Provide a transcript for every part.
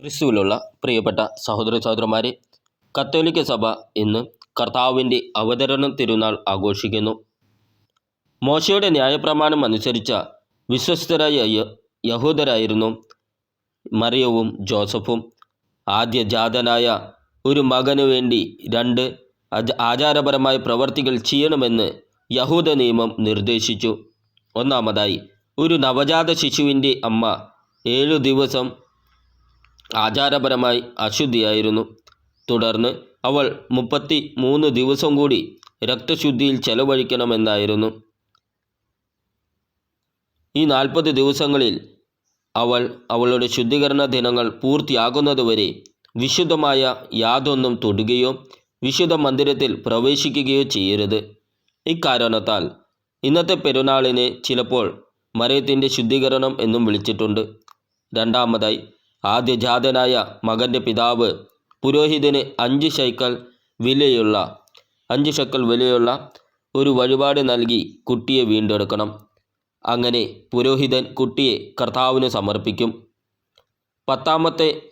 ക്രിസ്തുവിലുള്ള പ്രിയപ്പെട്ട സഹോദര സഹോദരന്മാരെ കത്തോലിക്ക സഭ ഇന്ന് കർത്താവിന്റെ അവതരണം തിരുനാൾ ആഘോഷിക്കുന്നു. മോശയുടെ ന്യായപ്രമാണം അനുസരിച്ച വിശ്വസ്തരായ യഹൂദരായിരുന്നു മറിയവും ജോസഫും. ആദ്യ ജാതനായ ഒരു മകനു വേണ്ടി രണ്ട് ആചാരപരമായ പ്രവർത്തികൾ ചെയ്യണമെന്ന് യഹൂദ നിയമം നിർദ്ദേശിച്ചു. ഒന്നാമതായി ഒരു നവജാത ശിശുവിന്റെ അമ്മ ഏഴു ദിവസം ആചാരപരമായി അശുദ്ധിയായിരുന്നു. തുടർന്ന് അവൾ മുപ്പത്തി മൂന്ന് ദിവസം കൂടി രക്തശുദ്ധിയിൽ ചെലവഴിക്കണമെന്നായിരുന്നു. ഈ നാൽപ്പത് ദിവസങ്ങളിൽ അവൾ അവളുടെ ശുദ്ധീകരണ ദിനങ്ങൾ പൂർത്തിയാകുന്നതുവരെ വിശുദ്ധമായ യാതൊന്നും തൊടുകയോ വിശുദ്ധ മന്ദിരത്തിൽ പ്രവേശിക്കുകയോ ചെയ്യരുത്. ഇക്കാരണത്താൽ ഇന്നത്തെ പെരുന്നാളിനെ ചിലപ്പോൾ മരയത്തിന്റെ ശുദ്ധീകരണം എന്നും വിളിച്ചിട്ടുണ്ട്. രണ്ടാമതായി ആദ്യജാതനായ മകന്റെ പിതാവ് പുരോഹിതന് അഞ്ച് ശൈക്കൽ വിലയുള്ള അഞ്ച് ശക്കൽ വിലയുള്ള ഒരു വഴിപാട് നൽകി കുട്ടിയെ വീണ്ടെടുക്കണം. അങ്ങനെ പുരോഹിതൻ കുട്ടിയെ കർത്താവിന് സമർപ്പിക്കും. പത്താമത്തെ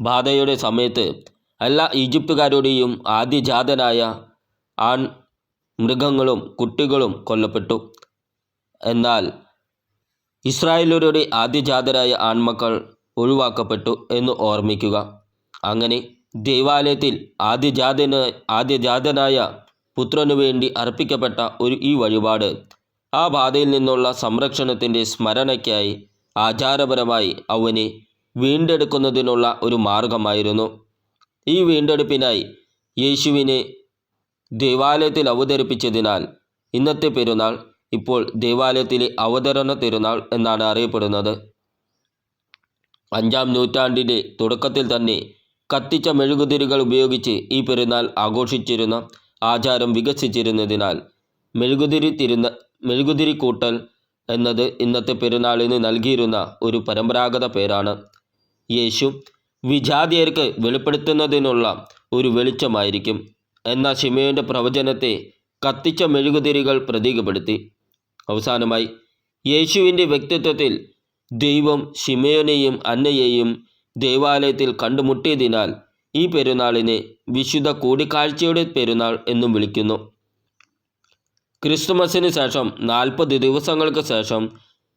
ബാധയുടെ സമയത്ത് എല്ലാ ഈജിപ്തുകാരുടെയും ആദ്യജാതനായ ആൺ മൃഗങ്ങളും കുട്ടികളും കൊല്ലപ്പെട്ടു. എന്നാൽ ഇസ്രായേലരുടെ ആദ്യജാതരായ ആൺമക്കൾ ഒഴിവാക്കപ്പെട്ടു എന്ന് ഓർമ്മിക്കുക. അങ്ങനെ ദൈവാലയത്തിൽ ആദ്യജാതന ആദ്യജാതനായ പുത്രനു വേണ്ടി അർപ്പിക്കപ്പെട്ട ഒരു ഈ വഴിപാട് ആ ബാധയിൽ നിന്നുള്ള സംരക്ഷണത്തിന്റെ സ്മരണയ്ക്കായി ആചാരപരമായി അവനെ വീണ്ടെടുക്കുന്നതിനുള്ള ഒരു മാർഗമായിരുന്നു. ഈ വീണ്ടെടുപ്പിനായി യേശുവിനെ ദൈവാലയത്തിൽ അവതരിപ്പിച്ചതിനാൽ ഇന്നത്തെ പെരുന്നാൾ ഇപ്പോൾ ദേവാലയത്തിലെ അവതരണ തിരുനാൾ എന്നാണ് അറിയപ്പെടുന്നത്. അഞ്ചാം നൂറ്റാണ്ടിന്റെ തുടക്കത്തിൽ തന്നെ കത്തിച്ച മെഴുകുതിരികൾ ഉപയോഗിച്ച് ഈ പെരുന്നാൾ ആഘോഷിച്ചിരുന്ന ആചാരം വികസിച്ചിരുന്നതിനാൽ മെഴുകുതിരി തിരുന്ന മെഴുകുതിരി കൂട്ടൽ എന്നത് ഇന്നത്തെ പെരുന്നാളിന് നൽകിയിരുന്ന ഒരു പരമ്പരാഗത പേരാണ്. യേശു വിജാതിയർക്ക് വെളിപ്പെടുത്തുന്നതിനുള്ള ഒരു വെളിച്ചമായിരിക്കും. എന്ന ശിമയുടെ പ്രവചനത്തെ കത്തിച്ച മെഴുകുതിരികൾ പ്രതീകപ്പെടുത്തി. അവസാനമായി യേശുവിന്റെ വ്യക്തിത്വത്തിൽ ദൈവം ഷിമയോനെയും അന്നയെയും ദേവാലയത്തിൽ കണ്ടുമുട്ടിയതിനാൽ ഈ പെരുന്നാളിനെ വിശുദ്ധ കൂടിക്കാഴ്ചയുടെ പെരുന്നാൾ എന്നും വിളിക്കുന്നു. ക്രിസ്തുമസിന് ശേഷം നാൽപ്പത് ദിവസങ്ങൾക്ക് ശേഷം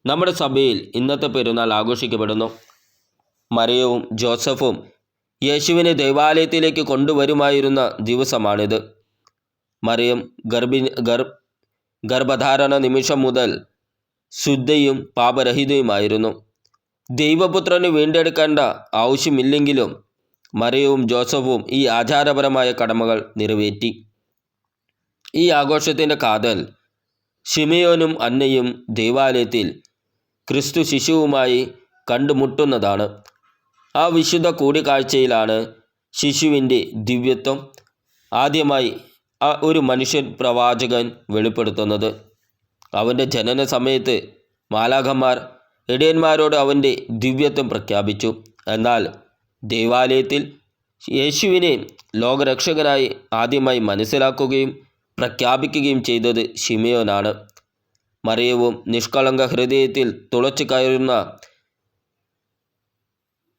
നമ്മുടെ സഭയിൽ ഇന്നത്തെ പെരുന്നാൾ ആഘോഷിക്കപ്പെടുന്നു. മറിയവും ജോസഫും യേശുവിനെ ദൈവാലയത്തിലേക്ക് കൊണ്ടുവരുമായിരുന്ന ദിവസമാണിത്. മറിയം ഗർഭിണി ഗർ ഗർഭധാരണ നിമിഷം മുതൽ ശുദ്ധയും പാപരഹിതയുമായിരുന്നു. ദൈവപുത്രന് വീണ്ടെടുക്കേണ്ട ആവശ്യമില്ലെങ്കിലും മറിയവും ജോസഫും ഈ ആചാരപരമായ കടമകൾ നിറവേറ്റി. ഈ ആഘോഷത്തിന്റെ കാതൽ ഷിമയോനും അന്നയും ദൈവാലയത്തിൽ ക്രിസ്തു ശിശുവുമായി കണ്ടുമുട്ടുന്നതാണ്. ആ വിശുദ്ധ കൂടിക്കാഴ്ചയിലാണ് ശിശുവിന്റെ ദിവ്യത്വം. ആദ്യമായി ഒരു മനുഷ്യൻ പ്രവാചകൻ വെളിപ്പെടുത്തുന്നത്. അവന്റെ ജനന സമയത്ത് മാലാഖന്മാർ ഇടയന്മാരോട് അവന്റെ ദിവ്യത്വം പ്രഖ്യാപിച്ചു. എന്നാൽ ദേവാലയത്തിൽ യേശുവിനെ ലോകരക്ഷകനായി ആദ്യമായി മനസ്സിലാക്കുകയും പ്രഖ്യാപിക്കുകയും ചെയ്തത് ഷിമയോനാണ് മറിയവും നിഷ്കളങ്ക ഹൃദയത്തിൽ തുളച്ചു കയറുന്ന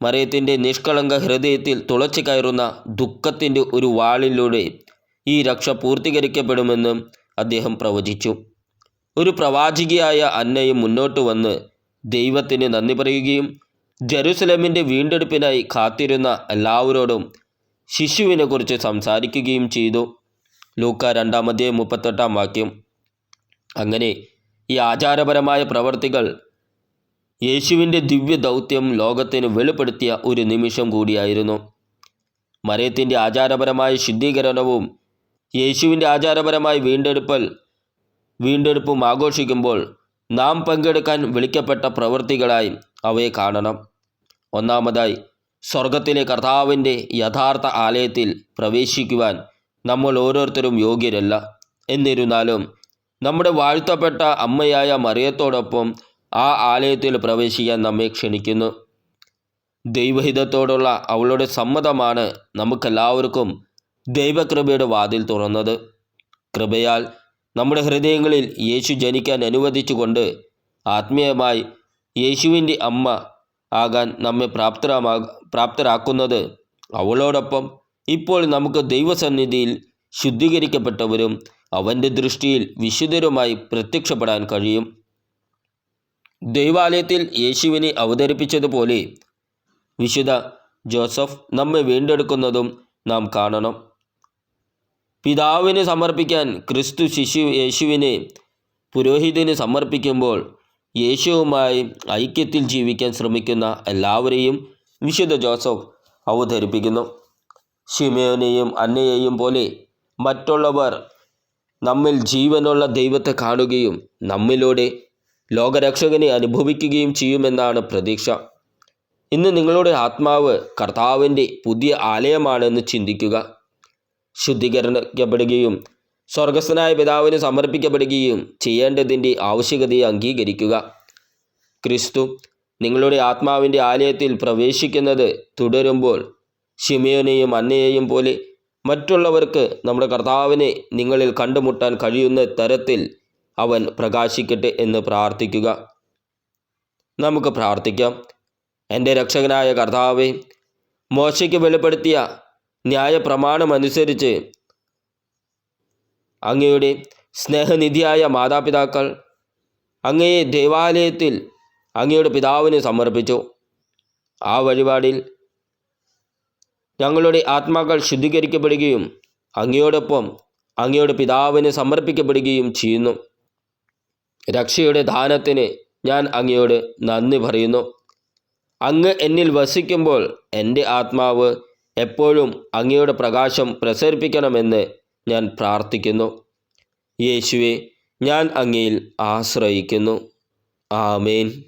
മറിയത്തിന്റെ നിഷ്കളങ്ക ഹൃദയത്തിൽ തുളച്ചു കയറുന്ന ദുഃഖത്തിന്റെ ഒരു വാളിലൂടെ ഈ രക്ഷ പൂർത്തീകരിക്കപ്പെടുമെന്നും അദ്ദേഹം പ്രവചിച്ചു. ഒരു പ്രവാചികയായ അന്നയും മുന്നോട്ട് വന്ന് ദൈവത്തിന് നന്ദി പറയുകയും ജെറുസലമിന്റെ വീണ്ടെടുപ്പിനായി കാത്തിരുന്ന എല്ലാവരോടും ശിശുവിനെക്കുറിച്ച് സംസാരിക്കുകയും ചെയ്തു. ലൂക്ക രണ്ടാമതേ മുപ്പത്തെട്ടാം വാക്യം. അങ്ങനെ ഈ ആചാരപരമായ പ്രവർത്തികൾ യേശുവിന്റെ ദിവ്യ ദൗത്യം ലോകത്തിന് വെളിപ്പെടുത്തിയ ഒരു നിമിഷം കൂടിയായിരുന്നു. മരയത്തിന്റെ ആചാരപരമായ ശുദ്ധീകരണവും യേശുവിന്റെ ആചാരപരമായ വീണ്ടെടുപ്പൽ വീണ്ടെടുപ്പും ആഘോഷിക്കുമ്പോൾ നാം പങ്കെടുക്കാൻ വിളിക്കപ്പെട്ട പ്രവൃത്തികളായി അവയെ കാണണം. ഒന്നാമതായി സ്വർഗത്തിലെ കർത്താവിന്റെ യഥാർത്ഥ ആലയത്തിൽ പ്രവേശിക്കുവാൻ നമ്മൾ ഓരോരുത്തരും യോഗ്യരല്ല. എന്നിരുന്നാലും നമ്മുടെ വാഴ്ത്തപ്പെട്ട അമ്മയായ മറിയത്തോടൊപ്പം ആ ആലയത്തിൽ പ്രവേശിക്കാൻ നമ്മെ ക്ഷണിക്കുന്നു. ദൈവഹിതത്തോടുള്ള അവളുടെ സമ്മതമാണ് നമുക്കെല്ലാവർക്കും ദൈവകൃപയുടെ വാതിൽ തുറന്നത്. കൃപയാൽ നമ്മുടെ ഹൃദയങ്ങളിൽ യേശു ജനിക്കാൻ അനുവദിച്ചുകൊണ്ട് ആത്മീയമായി യേശുവിന്റെ അമ്മ ആകാൻ നമ്മെ പ്രാപ്തരാമാ പ്രാപ്തരാക്കുന്നത്. അവളോടൊപ്പം ഇപ്പോൾ നമുക്ക് ദൈവസന്നിധിയിൽ ശുദ്ധീകരിക്കപ്പെട്ടവരും അവന്റെ ദൃഷ്ടിയിൽ വിശുദ്ധരുമായി പ്രത്യക്ഷപ്പെടാൻ കഴിയും. ദൈവാലയത്തിൽ യേശുവിനെ അവതരിപ്പിച്ചതുപോലെ വിശുദ്ധ ജോസഫ് നമ്മെ വീണ്ടെടുക്കുന്നതും നാം കാണണം. പിതാവിന് സമർപ്പിക്കാൻ ക്രിസ്തു ശിശു യേശുവിനെ പുരോഹിതന് സമർപ്പിക്കുമ്പോൾ യേശുവുമായി ഐക്യത്തിൽ ജീവിക്കാൻ ശ്രമിക്കുന്ന എല്ലാവരെയും വിശുദ്ധ ജോസഫ് അവതരിപ്പിക്കുന്നു. ഷിമയോനെയും അന്നയെയും പോലെ മറ്റുള്ളവർ നമ്മിൽ ജീവനുള്ള ദൈവത്തെ കാണുകയും നമ്മിലൂടെ ലോകരക്ഷകനെ അനുഭവിക്കുകയും ചെയ്യുമെന്നാണ് പ്രതീക്ഷ. ഇന്ന് നിങ്ങളുടെ ആത്മാവ് കർത്താവിന്റെ പുതിയ ആലയമാണെന്ന് ചിന്തിക്കുക. ശുദ്ധീകരിക്കപ്പെടുകയും സ്വർഗസ്ഥനായ പിതാവിന് സമർപ്പിക്കപ്പെടുകയും ചെയ്യേണ്ടതിന്റെ ആവശ്യകതയെ അംഗീകരിക്കുക. ക്രിസ്തു നിങ്ങളുടെ ആത്മാവിന്റെ ആലയത്തിൽ പ്രവേശിക്കുന്നത് തുടരുമ്പോൾ ഷിമിയോനെയും അന്നയെയും പോലെ മറ്റുള്ളവർക്ക് നമ്മുടെ കർത്താവിനെ നിങ്ങളിൽ കണ്ടുമുട്ടാൻ കഴിയുന്ന തരത്തിൽ അവൻ പ്രകാശിക്കട്ടെ എന്ന് പ്രാർത്ഥിക്കുക. നമുക്ക് പ്രാർത്ഥിക്കാം. എന്റെ രക്ഷകനായ കർത്താവെ മോശയ്ക്ക് വെളിപ്പെടുത്തിയ ന്യായപ്രമാണമനുസരിച്ച് അങ്ങയുടെ സ്നേഹനിധിയായ മാതാപിതാക്കൾ അങ്ങയെ ദേവാലയത്തിൽ അങ്ങയുടെ പിതാവിന് സമർപ്പിച്ചു. ആ വഴിപാടിൽ ഞങ്ങളുടെ ആത്മാക്കൾ ശുദ്ധീകരിക്കപ്പെടുകയും അങ്ങയോടൊപ്പം അങ്ങയുടെ പിതാവിന് സമർപ്പിക്കപ്പെടുകയും ചെയ്യുന്നു. രക്ഷയുടെ ദാനത്തിന് ഞാൻ അങ്ങയോട് നന്ദി പറയുന്നു. അങ്ങ് എന്നിൽ വസിക്കുമ്പോൾ എന്റെ ആത്മാവ് എപ്പോഴും അങ്ങയുടെ പ്രകാശം പ്രസരിപ്പിക്കണമെന്ന് ഞാൻ പ്രാർത്ഥിക്കുന്നു. യേശുവെ ഞാൻ അങ്ങയിൽ ആശ്രയിക്കുന്നു. ആമേൻ.